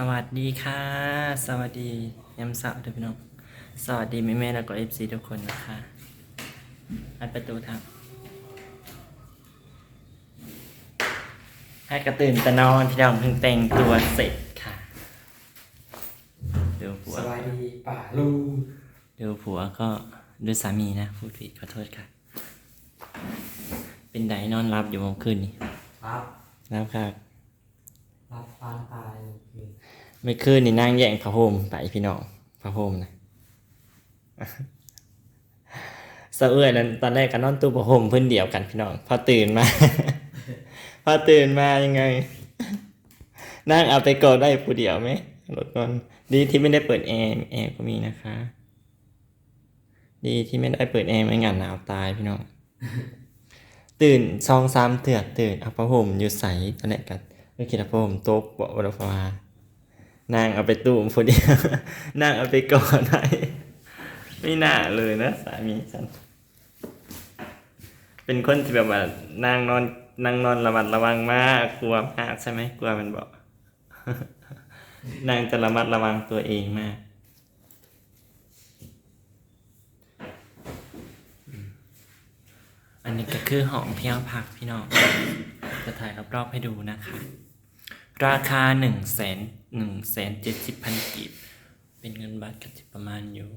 สวัสดีค่ะ สวัสดียามเสาร์ทุกพี่น้องสวัสดีแม่แม่ๆแล้วก็เอฟซีทุกคนนะคะอัดประตูทางให้กระตื่นแต่นอนพี่น้องเพิ่งแต่งตัวเสร็จค่ะดูผัวสวัสดีป่าลูดูผัวก็ดูสามีนะพูดผิดขอโทษค่ะ เป็นไดนอนรับอยู่เมื่อคืนนี้รับ รับค่ะ รับฟางตายโอเคเมื่อคืนนี่นั่งแย่งผ้าห่มไปพี่น้องผ้าห่มนะสะเอื้อนั้นตอนแรกก็นอนตู้ผ้าห่มเพื่อนเดียวกันพี่น้องพอตื่นมา พอตื่นมายังไง นั่งเอาไปกอดได้ผู้เดียวไหมรถก่อนดีที่ไม่ได้เปิดแอร์แอร์ก็มีนะคะ ดีที่ไม่ได้เปิดแอร์ไม่งั้นหนาวตายพี่น้องตื่นซองสามเถือตื่นเอาผ้าห่มอยู่ใสตอนแรกกันไม่คิดว่าผ้าห่มโต๊ะเบาะบนฟ้า นางเอาไปตู้มพอดีนางเอาไปก่อนได้ไม่น่าเลยนะสามีฉัน เป็นคนที่แบบว่านางนอนนางนอนระมัดระวังมากกลัวมากใช่ไหมกลัวมันบอกนางจะระมัดระวังตัวเองมากอันนี้ก็คือหอมเพียงผักพี่น้อง จะถ่ายรอบๆให้ดูนะคะ ราคาหนึ่งแสนหนึ่งแสนเจ็ดสิบพันกีบ เป็นเงินบาทก็จะประมาณอยู่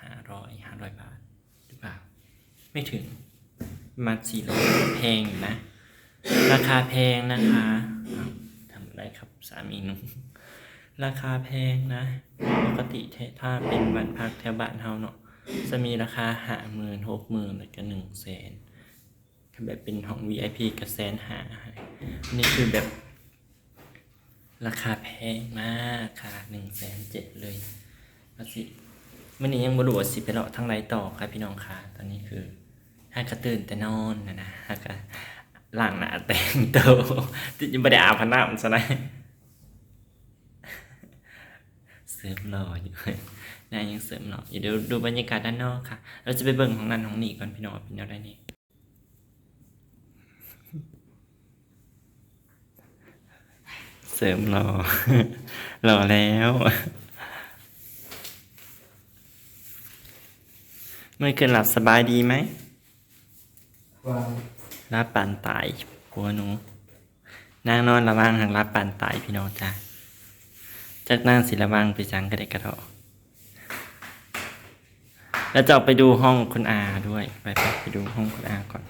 ห้าร้อยห้าร้อยบาทหรือเปล่า ไม่ถึงมาสี่ร้อยแพงอยู่นะ ราคาแพงนะคะทำอะไรครับสามีหนุ่มราคาแพงนะ ปกติถ้าเป็นบ้านพักแถวบ้านเฮาเนาะจะมีราคาห้าหมื่นหกหมื่นแล้วก็หนึ่งแสนแบบเป็นห้อง VIP ก็แสนหาอันนี่คือแบบ ราคาแพงมากค่ะหนึ่งแสนเจ็ดเลยว่าสิวันนี้ยังบรวสิไปเลาะทั้งไรต่อค่ะพี่น้องค่ะตอนนี้คือห้ากระตื่นแต่นอนนะนะห้ากระล่างหน้าแต่งตัวที่ยังไม่ได้อาบน้ำซะนะเสริมหล่ออยู่นะยังเสริมหล่ออยู่เดี๋ยวดูบรรยากาศด้านนอกค่ะ เราจะไปเบิ่งของนั่นของนี่ก่อนพี่น้องว่าเป็นแนวใดนี่ เสริมหล่อหล่อแล้ว เมื่อคืนหลับสบายดีไหมความรับปานตายผัวหนูนางนอนระวังทางรับปานตายพี่น้องจ้าจากนางศิระวังไปจังกระเดกกระเถอแล้วจะออกไปดูห้องคุณอาด้วย ไปไปไปดูห้องคุณอาก่อน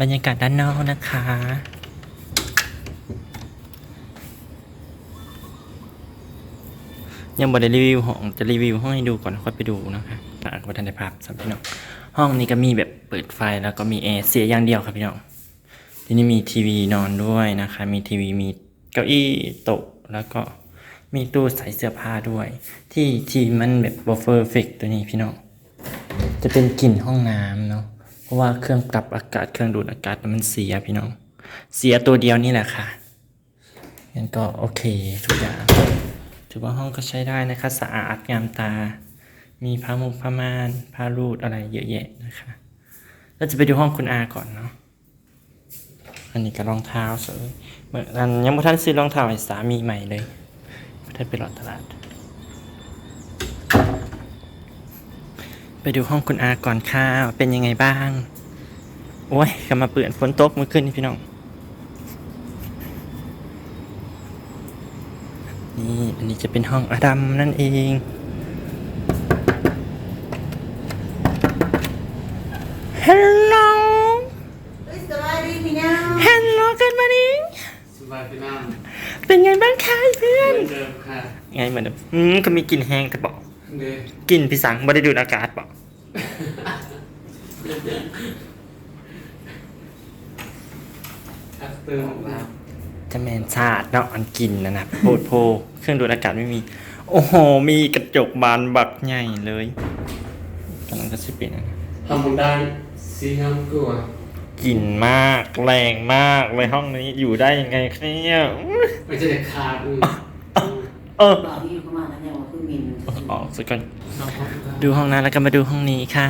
บรรยากาศด้านนอกนะคะ ยังบอได้รีวิวห้องจะรีวิวห้องให้ดูก่อนค่อยไปดูนะคะอ่านวัฒนภาพสำหรับพี่น้องห้องนี้ก็มีแบบเปิดไฟแล้วก็มีแอร์เสียอย่างเดียวครับพี่น้องทีนี้มีทีวีนอนด้วยนะคะ มีทีวีมีเก้าอี้โต๊ะแล้วก็มีตู้ใส่เสื้อผ้าด้วย ที่ที่มันแบบบอฟเฟอร์เฟกตัวนี้พี่น้องจะเป็นกลิ่นห้องน้ำเนาะเพราะว่าเครื่องปรับอากาศเครื่องดูดอากาศมันเสียพี่น้อง เสียตัวเดียวนี่แหละค่ะงั้นก็โอเคทุกอย่าง ถือว่าห้องก็ใช้ได้นะคะสะอาดงามตา มีผ้ามุงผ้าม่านผ้ารูดอะไรเยอะแยะนะคะเราจะไปดูห้องคุณอาก่อนเนาะอันนี้ก็รองเท้าสวยเมื่อนั้นยังไม่ทันซื้อรองเท้าให้สามีใหม่เลยไม่ได้ไปหลอดตลาด ไปดูห้องคุณอาก่อนค่ะเป็นยังไงบ้าง โอ้ยกำมาเปื่อนฝนตกเมื่อคืนนี่พี่น้อง นี่อันนี้จะเป็นห้องอดัมนั่นเองฮัลโหลเฮ้ยสวัสดีพี่น้องฮัลโหลกันมาดิสบายพี่น้องเป็นไงบ้างคะเพื่อนเหมือน เดิมค่ะ ไงเหมือนเดิมอืมก็มีกลิ่นแห้งแต่บอกเด้กลิ่นพี่สังไม่ได้ดูดอากาศบอกอัพเติมมา จะแมนชาดเนาะอันกลิ่นนะนะโพดโพ เครื่องดูดอากาศไม่มี โอ้โห มีกระจกบานบักใหญ่เลยกำลังจะสิเป็นอันนั้นทำบุญได้สีงามกว่ากลิ่นมากแรงมากเลยห้องนี้อยู่ได้ยังไงคะเนี่ยอุ๊ยไม่ใช่เด็กขาดอืมเออบอกที่เข้ามาแล้วเนี่ยว่าเพิ่งมินออกสักก่อนชอบห้องได้ดูห้องนั้นแล้วก็มาดูห้องนี้ค่ะ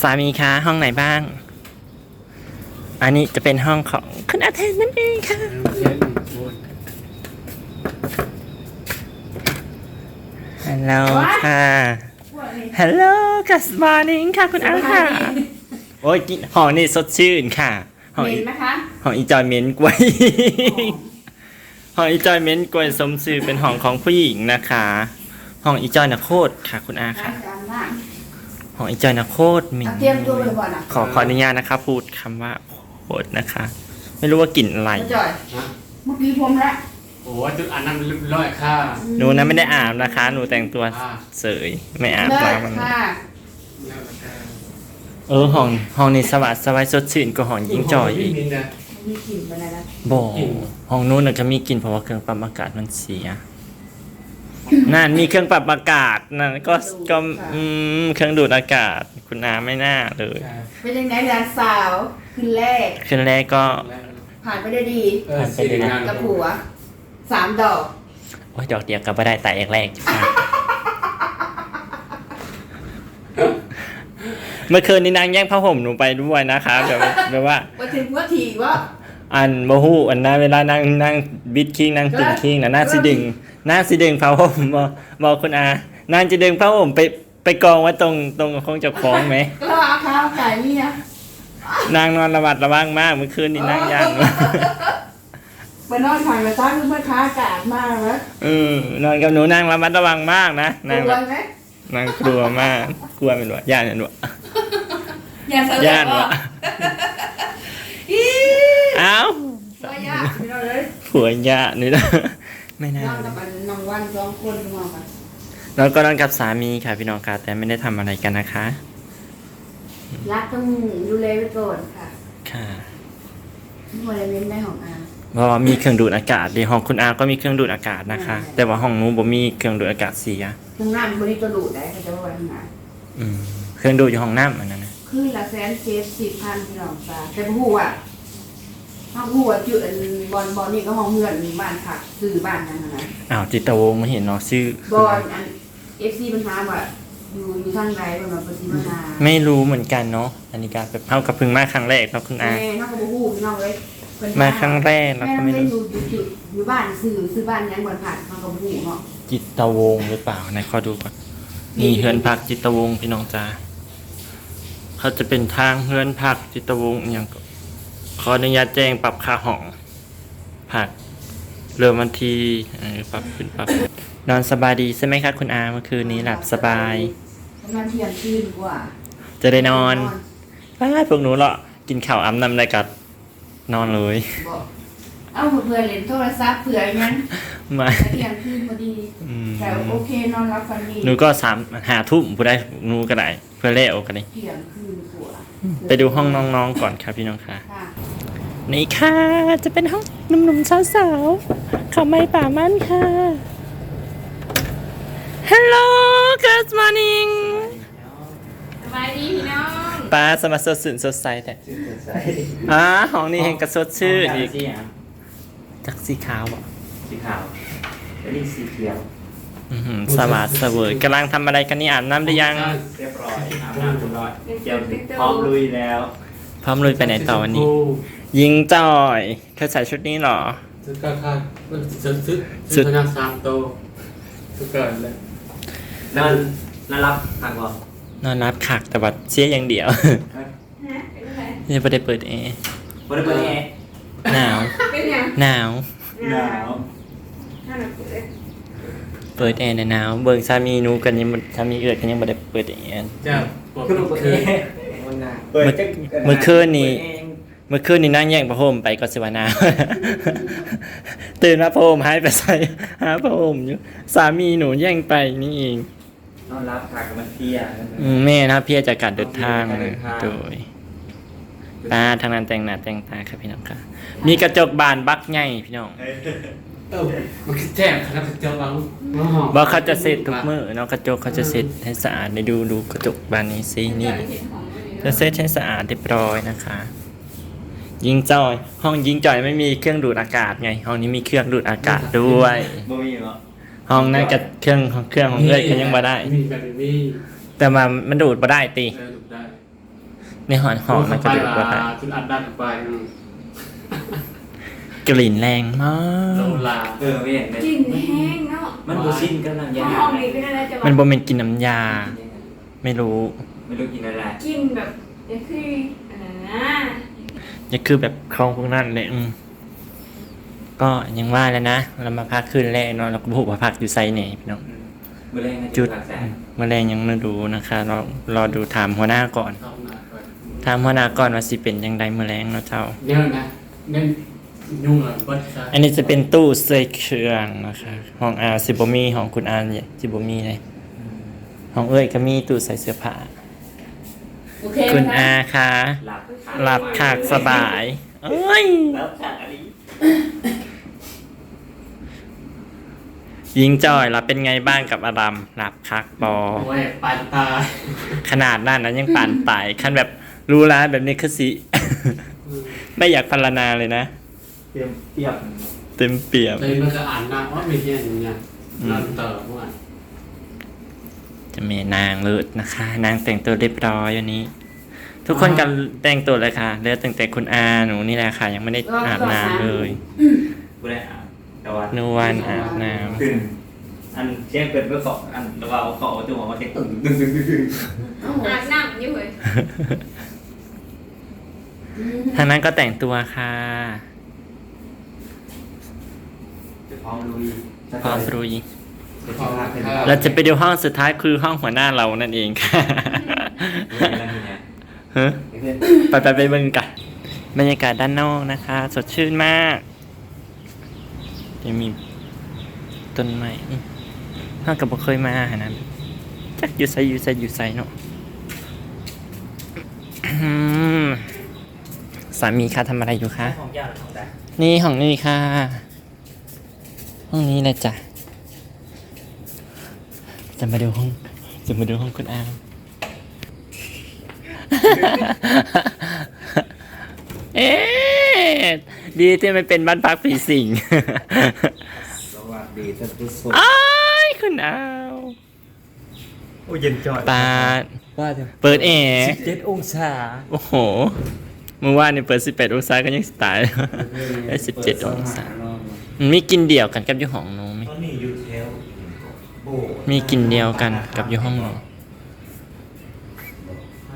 สามีคะห้องไหนบ้าง อันนี้จะเป็นห้องของคุณอาเทนนั่นเองค่ะ ฮัลโหลค่ะ ฮัลโหลกัสมานิงค่ะคุณอาค่ะ โอ้ยกิหอมนี่สดชื่นค่ะหอมห็นไหมคะหอมอีจอยเม้นกล้วยหอมอีจอยเม้นกล้วยสมชื่อเป็นหอมของผู้หญิงนะคะหอมอีจอยนะโคตรค่ะ คุณอาค่ะหอมอีจอยนะโคตรเม็นเตรียมตัวบ่อยนะ ขอขออนุญาตนะครับพูดคำว่าโค ตรนะคะ ไม่รู้ว่ากลิ่นอะไรจ่อยฮะเมื่อกี้ผมละโอ้จุดอันนั้นเรียบร้อยค่ะหนูนะไม่ได้อาบนะคะ หนูแต่งตัวอ่าเสยไม่อาบเลิกน้ำมันค่ะแล้วก็ค่ะเออห้องห้องนี้สวัสดิ์สบายสดชื่นกว่าห้องยิงจอยอีกมินนะมีกลิ่นไปแล้วนะบ่กลิ่นห้องนู้นน่ะก็มีกลิ่นเพราะว่าเครื่องปรับอากาศมันเสีย นั่นมีเครื่องปรับอากาศนั่นก็ก็อืมเครื่องดูดอากาศ คุณอาไม่น่าเลยค่ะเป็นยังไงร้านสาวคืนแรกคืนแรกก็แล้วผ่านไปได้ดีเออสีงานกับผัวสามดอกโอ้ยดอกเดียวก็ไม่ได้แต่แรกๆค่ะเมื่อคืนนี้นางแย่งผ้าห่มหนูไปด้วยนะคะแบบว่าแบบว่ามาถึงว่าถีว่า อันบ่ฮู้อันนั้นเวลานั่งนั่งบิดคิงนั่งตึงคิงน่ะน่าสิดึงน่าสิดึงผ้าห่มบ่บอกคุณอานางจะดึงผ้าห่มไปไปกองไว้ตรงตรงคงเจะคล้าของไหมก็เราเอาข้าวไก่นี่นะนางนอนระมัดระวังมากเมื่อคืนนี้นางย่างไปนอนทางกระซ้าคือเมื่อค้าอากาศมากนะเออนอนกับหนูนางระมัดระวังมากนะกนางลัแบวบไหมนางกลัวมากกลัวเป็นวะย่านเป็นวะอย่าเสลย่านว่วะเอ้าว่ายากไม่ต้องเลยผัวย่านี่นะไม่น่า นอนกับน้องวันสองคนมาค่ะแล้วก็นอนกับสามีค่ะพี่น้องค่ะแต่ไม่ได้ทำอะไรกันนะคะ รักต้องดูแลไว้ก่อนค่ะค่ะบริเวณในของอาเพราะว่ามีเครื่องดูดอากาศในห้องคุณอาก็มีเครื่องดูดอากาศนะคะ แต่ว่าห้องหนู้นบ่มีเครื่องดูดอากาศเสียห้องน้ำบริจดูดได้เขาจะว่าทำงานอืมเครื่องดูดอยู่ห้องน้ำอันนั้นนะขึ้นละแสนเจ็ดสิบพันพี่น้องจ้าแต่ผู้อะ ห้องผู้อะจุดอันบอลบอลนี่ก็ห้องเพื่อนบ้านผักซื้อบ้านนั้นนะอ้าวจิตตวงศ์มาเห็นเนาะชื่อบอลอันเอฟซีปัญหาว่าอยู่อยู่ทางใดบนมาปฏิบัตินาไม่รู้เหมือนกันเนาะอันนี้การแบบเท่ากับเพึ่งมาครั้งแรกเนาะคุณอาแม่น้องก็บฮูพี่น้องเลยเพิ่นมาครั้งแรกแล้วแม่ก็น้องไม่ได้รู้อยู่อยู่จุดอยู่บ้านซื้อซื้อบ้านยังบอลผักน้องก็บฮูเนาะจิตวงศ์หรือเปล่าไหนขอดูก่อนนี่เฮือนพักจิตวงศ์พี่น้องจ้าเขาจะเป็นทางเฮือนพักจิตวงศ์อหย่างก็ ขออนุญาตแจ้งปรับค่าห้องพักเริ่มวันที่เออปรับขึ้นปรับลงนอนสบายดีใช่ไหมคะคุณอาเมื่อคืนนี้หลับสบายประมาณเที่ยงคืนกว่า จะได้นอนป้าพวกหนูเหรอกินข้าวอ้ำนำอะไรกัดนอนเลยบอกเอาเพื่อนเล่นโทรศัพท์เผื่อยังมาแต่เที่ยงคืนพอดีอืมแต่โอเคนอนรับฟันดีหนูก็สามหาทุ่มผู้ได้หนูก็ได้เพื่อเล่โอกันเลยเที่ยงคืนกว่าไปดูห้องน้องๆก่อนครับพี่น้องค่ะค่ะ นี่ค่ะ จะเป็นห้องหนุ่มๆสาวๆเขาไม่ป่ามันค่ะ Hello good morning สบายดีพี่น้องป้าสมาสดสื่นสดใสแต่อ่าห้องนี้เห็นกระสดชื่นอีกจักสีขาวอะสีขาวอันนี้สีเขียวอื้อหือสวัสดิ์เสวยกำลังทำอะไรกันนี่อาบน้ำหรือยัง เรียบร้อยอาบน้ำเรียบร้อยเจียวพร้อมลุยแล้ว พร้อมลุยไปไหนต่อวันนี้ ยิงจ่อย เธอใส่ชุดนี้เหรอชุดก็ค่ะมันชุดชุดชุชุดดพนักสามโตวชุดเกิดเลยนั่นนั่นรับผักบอกนอนรับขักแต่ว่าเสียอย่างเดียวนี่ไม่ได้เปิดแอร์บริเวณแอร์หนาวเป็นยังหนาวหนาวถ้าเราเปิดเปิดแอร์ในหนาวเบิ่งสามีหนูกันยังบ่สามีเอื้อกันยังไม่ได้เปิดแอร์จะปวดคือลูกคืเออมันหนาวเมื่อเมื่อคืนนี้ เมื่อคืนนี้นั่งแย่งผ้าห่มไปก็สิวาหนาวตื่นมาผ้าห่มหายไปใส่หาผ้าห่มอยู่สามีหนูแย่งไปนี่เองนอนรับผักมันเที่ยอืมแม่นะเพี่จากการเดินทางการเลเดิยนทางโดยตาทางนั้นแต่งหน้าแต่งตาครับพี่น้องค่ะ มีกระจกบานบักใหญ่พี่น้องเออมันคือแจ้งคณะเจ้าบางน้องหอมบอกเขาจะเสร็จทุกมื้อเนาะกระจกเขาจะเสร็จให้สะอาดได้ดูดูกระจกบานนี้สินี่จะเซตให้สะอาดเรียบร้อยนะคะ ยิงจอย ห้องยิงจอยไม่มีเครื่องดูดอากาศไง ห้องนี้มีเครื่องดูดอากาศด้วย บ่มีเหรอห้องนั้นกับเครื่องเครื่องของเอ้ยก็ยังบ่ได้ มีแบบนี้แต่มามันดูดบ่ได้ตีเออถูกได้ในห้องห้องมันก็ดูดบ่ได้จุดอัดดันไปอืมกกลิ่นแรงมากโลลาเออไม่เห็นเลยกลิ่นแห้งเนาะมันบูชินกำลังยังห้องนี้เป็นอะไรจะมันว่าบ่เป็นกินน้ำยา ไม่รู้ ไม่รู้กินอะไร กลิ่นแบบจะคืออันนั้นนะ จะคือแบบคลองพวกนั้นเลยอืมก็ยังว่าแล้วนะ เรามาพักคืนแรกเนาะเราก็บอกว่าพักอยู่ไซน์ไหนพี่น้องเมื่อไรนะจุดหลักแสนเมื่อแรงยังไม่รู้นะคะรอรอดูถามหัวหน้าก่อนเข้ามาก่อน ถามหัวหน้าก่อนว่าสิเป็นยังไงเมื่อแรงเนาะเจ้าเดี๋ยวนะเน้นยุ่งเลยเบิดซะอันนี้จะเป็นตู้ใส่เครื่องนะคะห้องอาซิบมีของคุณอาเนี่ยซิบมีเลยห้องเอ้ยก็มีตู้ใส่เสื้อผ้า โอเคคุณนะอาคะหลับหลับขากสบาย เอ้ย แล้วขาดอะไรยิงจอยเราเป็นไงบ้างกับอดัมหลับคักบอ โอ้ยปานตายขนาดนั้นนะยังปานตายคันแบบรู้แล้วแบบนี้คือสิ ไม่อยากพรรณนาเลยนะ เตรียมเทียบเต็มเปี่ยม เลยมันจะอ่านนะว่าไม่เห็นเนี่ยนอนต่อว่า จะมีนางเลิศนะคะ นางแต่งตัวเรียบร้อยวันนี้ ทุกคนกันแต่งตัวเลยค่ะเหลือตั้งแต่คุณอาหนูนี่แหละค่ะ ยังไม่ได้อาบน้ำเลยกูได้อ่านแต่ว่าหนูวันอาบน้ตื่นอันเชียงเป็นเพื่อขออันเราเอาขอตัวมาเช็คตึ้งตึ้งตึ้งตึ้งตึ้งเอ้าอาบน้ำอยู่เลยำทางนั้นก็แต่งตัวค่ะพร้อมลุยพร้อมรุยพอครับ เราจะไปดูห้องสุดท้ายคือห้องหัวหน้าเรานั่นเองค่ะอะไรเนี่ยฮะไปไปไปเบิ่งกันบรรยากาศด้านนอกนะคะ สดชื่นมากยังมีต้นไม้อืมห้างกับบ่เคยมาหานะจักอยู่ไซอยู่ไซอยู่ไซเนาะอืมสามีคะทำอะไรอยู่คะของยากของแต่นี่ห้องนี้ค่ะ ห้องนี้เลยจ้ะ จะมาดูห้อง จะมาดูห้องคุณอามเอ๊ะดีที่มันเป็นบ้านพักผีสิงสวัสดีท่านผู้ชมอ้ายคุณอาวโอ้เย็นจ่อยปาดว่าจะเปิดแอร์สิบเจ็ดองศาโอ้โหเมื่อวานนี่เปิด18องศาก็ยังสไตล์ได้17องศามันมีกินเดี่ยวกันกับอยู่ห้องหนูไหมตอนนี้อยู่แถวโบ มีกินเดียวกันกับอยู่ห้องหนู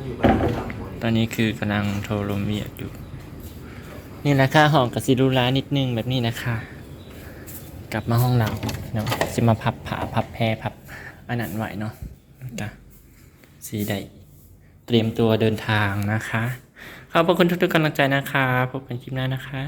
อยู่บ้านเราหมดตอนนี้คือกำลังโทรลมเวียดอยู่ นี่แหละค่ะห้องกับซิดูร้านิดนึงแบบนี้นะคะ กลับมาห้องเราเนาะจะมาพับผาพับแพรพับอันนั้นไหวเนาะจ้ะสีใดเตรียมตัวเดินทางนะคะ ขอบพระคุณทุกๆกำลังใจนะคะ พบกันคลิปหน้านะคะ